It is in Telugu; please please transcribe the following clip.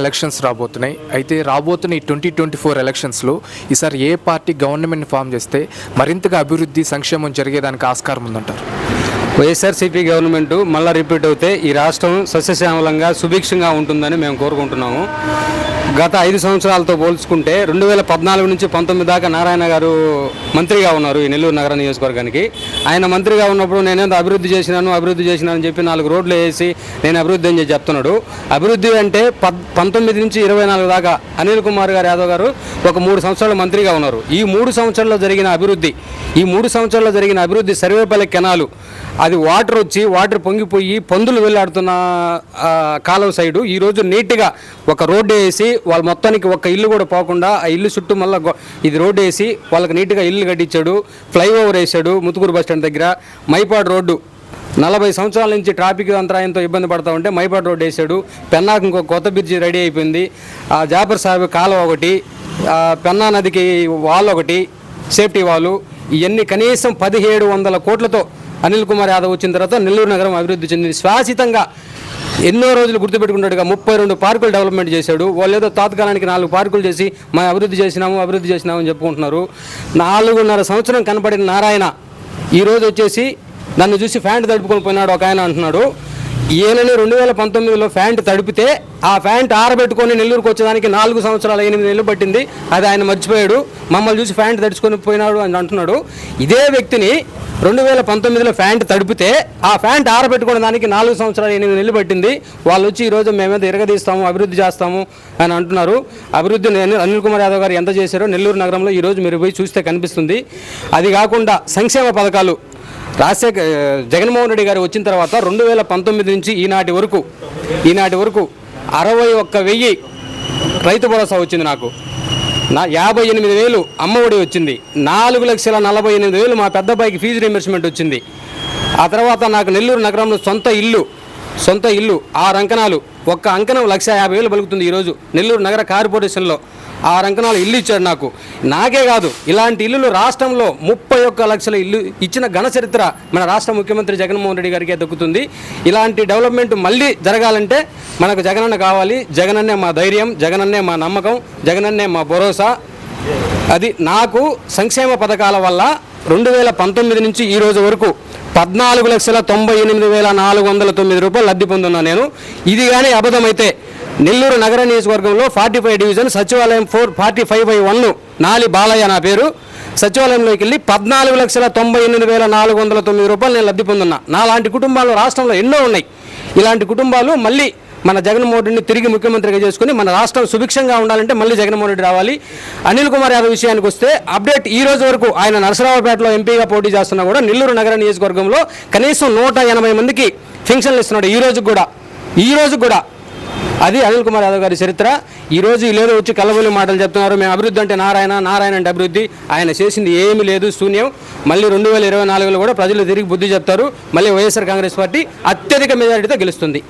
ఎలక్షన్స్ రాబోతున్నాయి. అయితే రాబోతున్న ఈ ట్వంటీ ట్వంటీ ఫోర్ ఎలక్షన్స్లో ఈసారి ఏ పార్టీ గవర్నమెంట్ ఫామ్ చేస్తే మరింతగా అభివృద్ధి సంక్షేమం జరిగేదానికి ఆస్కారం ఉందంటారు? వైఎస్ఆర్సీపీ గవర్నమెంట్ మళ్ళీ రిపీట్ అవుతే ఈ రాష్ట్రం సస్యశ్యామలంగా సుభిక్షంగా ఉంటుందని మేము కోరుకుంటున్నాము. గత ఐదు సంవత్సరాలతో పోల్చుకుంటే రెండు వేల పద్నాలుగు నుంచి పంతొమ్మిది దాకా నారాయణ గారు మంత్రిగా ఉన్నారు ఈ నెల్లూరు నగర నియోజకవర్గానికి. ఆయన మంత్రిగా ఉన్నప్పుడు నేనేదో అభివృద్ధి చేసినాను అభివృద్ధి చేసినానని చెప్పి నాలుగు రోడ్లు వేసి నేను అభివృద్ధి అని చెప్తున్నాడు. అభివృద్ధి అంటే పద్ పంతొమ్మిది నుంచి ఇరవై నాలుగు దాకా అనిల్ కుమార్ గారు యాదవ్ గారు ఒక మూడు సంవత్సరాలు మంత్రిగా ఉన్నారు. ఈ మూడు సంవత్సరాల్లో జరిగిన అభివృద్ధి ఈ మూడు సంవత్సరాల్లో జరిగిన అభివృద్ధి సర్వేపల్లి కెనాలు అది వాటర్ వచ్చి వాటర్ పొంగిపోయి పందులు వెళ్ళాడుతున్న ఆ, కాలువ సైడు ఈరోజు నీట్గా ఒక రోడ్డు వేసి వాళ్ళ మొత్తానికి ఒక ఇల్లు కూడా పోకుండా ఆ ఇల్లు చుట్టూ మళ్ళీ ఇది రోడ్డు వేసి వాళ్ళకి నీట్గా ఇల్లు కట్టించాడు ఫ్లైఓవర్ వేసాడు ముతుకూరు బస్ స్టాండ్ దగ్గర. మైపాడు రోడ్డు నలభై సంవత్సరాల నుంచి ట్రాఫిక్ అంతరాయంతో ఇబ్బంది పడతా ఉంటే మైపాడు రోడ్డు వేసాడు పెన్నాకు ఇంకో కొత్త బ్రిడ్జి రెడీ అయిపోయింది. ఆ జాఫర్ సాహెబ్ కాలువ ఒకటి పెన్నా నదికి వాల్ ఒకటి సేఫ్టీ వాలు ఇవన్నీ కనీసం పదిహేడు వందల కోట్లతో అనిల్ కుమార్ యాదవ్ వచ్చిన తర్వాత నెల్లూరు నగరం అభివృద్ధి చెందింది. శాశ్వతంగా ఎన్నో రోజులు గుర్తుపెట్టుకున్నట్టుగా ముప్పై రెండు పార్కులు డెవలప్మెంట్ చేశాడు. వాళ్ళు ఏదో తాత్కాలానికి నాలుగు పార్కులు చేసి మా అభివృద్ధి చేసినాము అభివృద్ధి చేసినాము అని చెప్పుకుంటున్నారు. నాలుగున్నర సంవత్సరం కనపడిన నారాయణ ఈరోజు వచ్చేసి నన్ను చూసి ఫ్యాంట్ తడుపుకొని పోయినాడు ఒక ఆయన అంటున్నాడు. ఈయనని రెండు వేల పంతొమ్మిదిలో ఫ్యాంట్ తడిపితే ఆ ఫ్యాంట్ ఆరబెట్టుకొని నెల్లూరుకు వచ్చేదానికి నాలుగు సంవత్సరాలు ఎనిమిది నెలలు పట్టింది. అది ఆయన మర్చిపోయాడు. మమ్మల్ని చూసి ఫ్యాంట్ తడుచుకొని పోయినాడు అని అంటున్నాడు. ఇదే వ్యక్తిని రెండు వేల పంతొమ్మిదిలో ఫ్యాంట్ తడిపితే ఆ ఫ్యాంట్ ఆరబెట్టుకునే దానికి నాలుగు సంవత్సరాలు ఎనిమిది నెలలు పట్టింది. వాళ్ళు వచ్చి ఈరోజు మేమేదో ఇరగదీస్తాము అభివృద్ధి చేస్తాము అని అంటున్నారు. అభివృద్ధి నేను- అనిల్ కుమార్ యాదవ్ గారు ఎంత చేశారో నెల్లూరు నగరంలో ఈరోజు మీరు పోయి చూస్తే కనిపిస్తుంది. అది కాకుండా సంక్షేమ పథకాలు. రాజశేఖర్ జగన్మోహన్ రెడ్డి గారు వచ్చిన తర్వాత రెండు వేల పంతొమ్మిది నుంచి ఈనాటి వరకు ఈనాటి వరకు అరవై ఒక్క వెయ్యి రైతు భరోసా వచ్చింది నాకు. నా యాభై ఎనిమిది వేలు అమ్మఒడి వచ్చింది. నాలుగు లక్షల నలభై ఎనిమిది వేలు మా పెద్దబ్బాయికి ఫీజు రీంబర్స్మెంట్ వచ్చింది. ఆ తర్వాత నాకు నెల్లూరు నగరంలో సొంత ఇల్లు సొంత ఇల్లు ఆరు అంకణాలు ఒక్క అంకణం లక్ష యాభై వేలు పలుకుతుంది ఈరోజు. నెల్లూరు నగర కార్పొరేషన్లో ఆరు అంకణాలు ఇల్లు ఇచ్చాడు నాకు. నాకే కాదు ఇలాంటి ఇల్లులు రాష్ట్రంలో ముప్పై ఒక్క లక్షల ఇల్లు ఇచ్చిన ఘన చరిత్ర మన రాష్ట్ర ముఖ్యమంత్రి జగన్మోహన్ రెడ్డి గారికే దక్కుతుంది. ఇలాంటి డెవలప్మెంట్ మళ్ళీ జరగాలంటే మనకు జగనన్న కావాలి. జగనన్నే మా ధైర్యం జగనన్నే మా నమ్మకం జగనన్నే మా భరోసా. అది నాకు సంక్షేమ పథకాల వల్ల రెండు వేల పంతొమ్మిది నుంచి ఈ రోజు వరకు పద్నాలుగు లక్షల తొంభై ఎనిమిది వేల నాలుగు వందల తొమ్మిది రూపాయలు లబ్ధి పొందున్నాను నేను. ఇది కానీ అబద్ధమైతే నెల్లూరు నగర నియోజకవర్గంలో ఫార్టీ ఫైవ్ డివిజన్ సచివాలయం four forty five by one నాలి బాలయ్య నా పేరు. సచివాలయంలోకి వెళ్ళి పద్నాలుగు లక్షల తొంభై ఎనిమిది వేల నాలుగు వందల తొమ్మిది రూపాయలు నేను లబ్ధి పొందున్నా. నా లాంటి కుటుంబాలు రాష్ట్రంలో ఎన్నో ఉన్నాయి. ఇలాంటి కుటుంబాలు మళ్ళీ మన జగన్మోహన్ రెడ్డిని తిరిగి ముఖ్యమంత్రిగా చేసుకుని మన రాష్ట్రం సుభిక్షంగా ఉండాలంటే మళ్ళీ జగన్మోహన్ రెడ్డి రావాలి. అనిల్ కుమార్ యాదవ్ విషయానికి వస్తే అప్డేట్ ఈ రోజు వరకు ఆయన నరసరావుపేటలో ఎంపీగా పోటీ చేస్తున్నా కూడా నెల్లూరు నగర నియోజకవర్గంలో కనీసం నూట ఎనభై మందికి ఫింక్షన్లు ఇస్తున్నాడు ఈ రోజు కూడా. ఈ రోజు కూడా. అది అనిల్ కుమార్ యాదవ్ గారి చరిత్ర. ఈ రోజు లేదో వచ్చి కలబోలి మాటలు చెప్తున్నారు. మేము అభివృద్ధి అంటే నారాయణ నారాయణ అంటే అభివృద్ధి. ఆయన చేసింది ఏమీ లేదు శూన్యం. మళ్ళీ రెండు వేల ఇరవై నాలుగులో కూడా ప్రజలు తిరిగి బుద్ధి చెప్తారు. మళ్ళీ వైఎస్ఆర్ కాంగ్రెస్ పార్టీ అత్యధిక మెజారిటీతో గెలుస్తుంది.